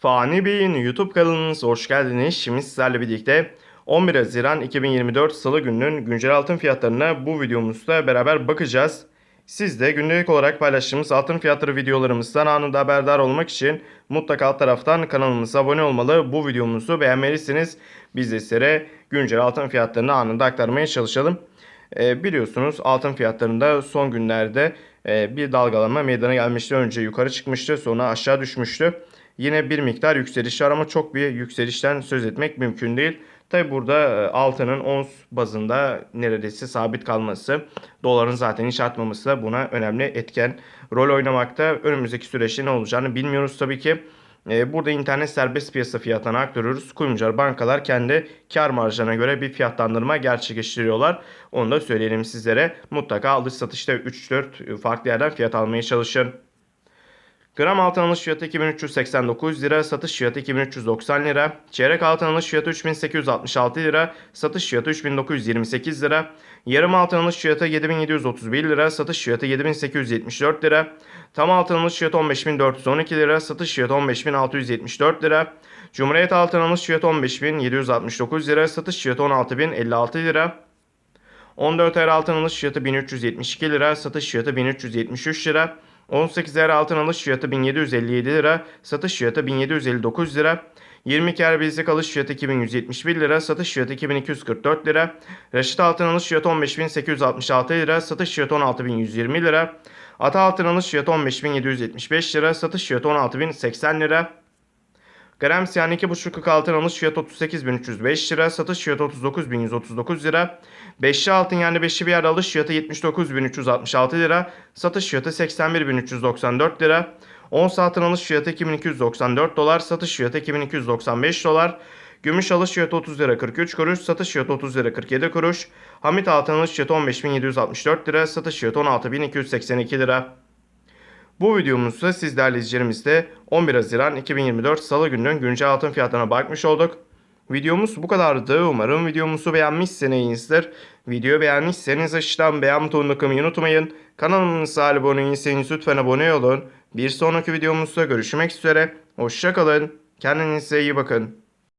Fani Bey'in YouTube kanalınıza hoş geldiniz. Şimdi sizlerle birlikte 11 Haziran 2024 Salı gününün güncel altın fiyatlarına bu videomuzda beraber bakacağız. Siz de günlük olarak paylaştığımız altın fiyatları videolarımızdan anında haberdar olmak için mutlaka alt taraftan kanalımıza abone olmalı. Bu videomuzu beğenmelisiniz. Biz de sizlere güncel altın fiyatlarını anında aktarmaya çalışalım. E, biliyorsunuz altın fiyatlarında son günlerde bir dalgalanma meydana gelmişti. Önce yukarı çıkmıştı sonra aşağı düşmüştü. Yine bir miktar yükseliş var ama çok bir yükselişten söz etmek mümkün değil. Tabi burada e, altının ons bazında neredeyse sabit kalması, doların zaten hiç artmaması da buna önemli etken rol oynamakta. Önümüzdeki süreçte ne olacağını bilmiyoruz tabii ki. E, Burada internet serbest piyasa fiyatına aktarıyoruz. Kuyumcular bankalar kendi kar marjlarına göre bir fiyatlandırma gerçekleştiriyorlar. Onu da söyleyelim sizlere. Mutlaka alış satışta 3-4 farklı yerden fiyat almaya çalışın. Gram altın alış fiyatı 2389 lira, satış fiyatı 2390 lira. Çeyrek altın alış fiyatı 3866 lira, satış fiyatı 3928 lira. Yarım altın alış fiyatı 7731 lira, satış fiyatı 7874 lira. Tam altın alış fiyatı 15412 lira, satış fiyatı 15674 lira. Cumhuriyet altın alış fiyatı 15769 lira, satış fiyatı 16056 lira. 14 ayar altın alış fiyatı 1372 lira, satış fiyatı 1373 lira. 18 ayar altın alış fiyatı 1757 lira, satış fiyatı 1759 lira. 22 ayar bilezik alış fiyatı 2171 lira, satış fiyatı 2244 lira. Reşit altın alış fiyatı 15866 lira, satış fiyatı 16120 lira. Ata altın alış fiyatı 15775 lira, satış fiyatı 16080 lira. Gram siyan 2,5 altın alış fiyatı 38.305 lira, satış fiyatı 39.139 lira. Beşli altın yani beşli bir yer alış fiyatı 79.366 lira, satış fiyatı 81.394 lira. Ons altın alış fiyatı 2294 dolar, satış fiyatı 2295 dolar. Gümüş alış fiyatı 30 lira 43 kuruş, satış fiyatı 30 lira 47 kuruş. Hamit altın alış fiyatı 15.764 lira, satış fiyatı 16.282 lira. Bu videomuzda siz değerli izleyicilerimizle 11 Haziran 2024 Salı gününün güncel altın fiyatlarına bakmış olduk. Videomuz bu kadardı. Umarım videomuzu beğenmişsinizdir. Videoyu beğenmişseniz aşağıdan beğen butonuna tıklamayı unutmayın. Kanalımıza abone değilseniz lütfen abone olun. Bir sonraki videomuzda görüşmek üzere. Hoşçakalın. Kendinize iyi bakın.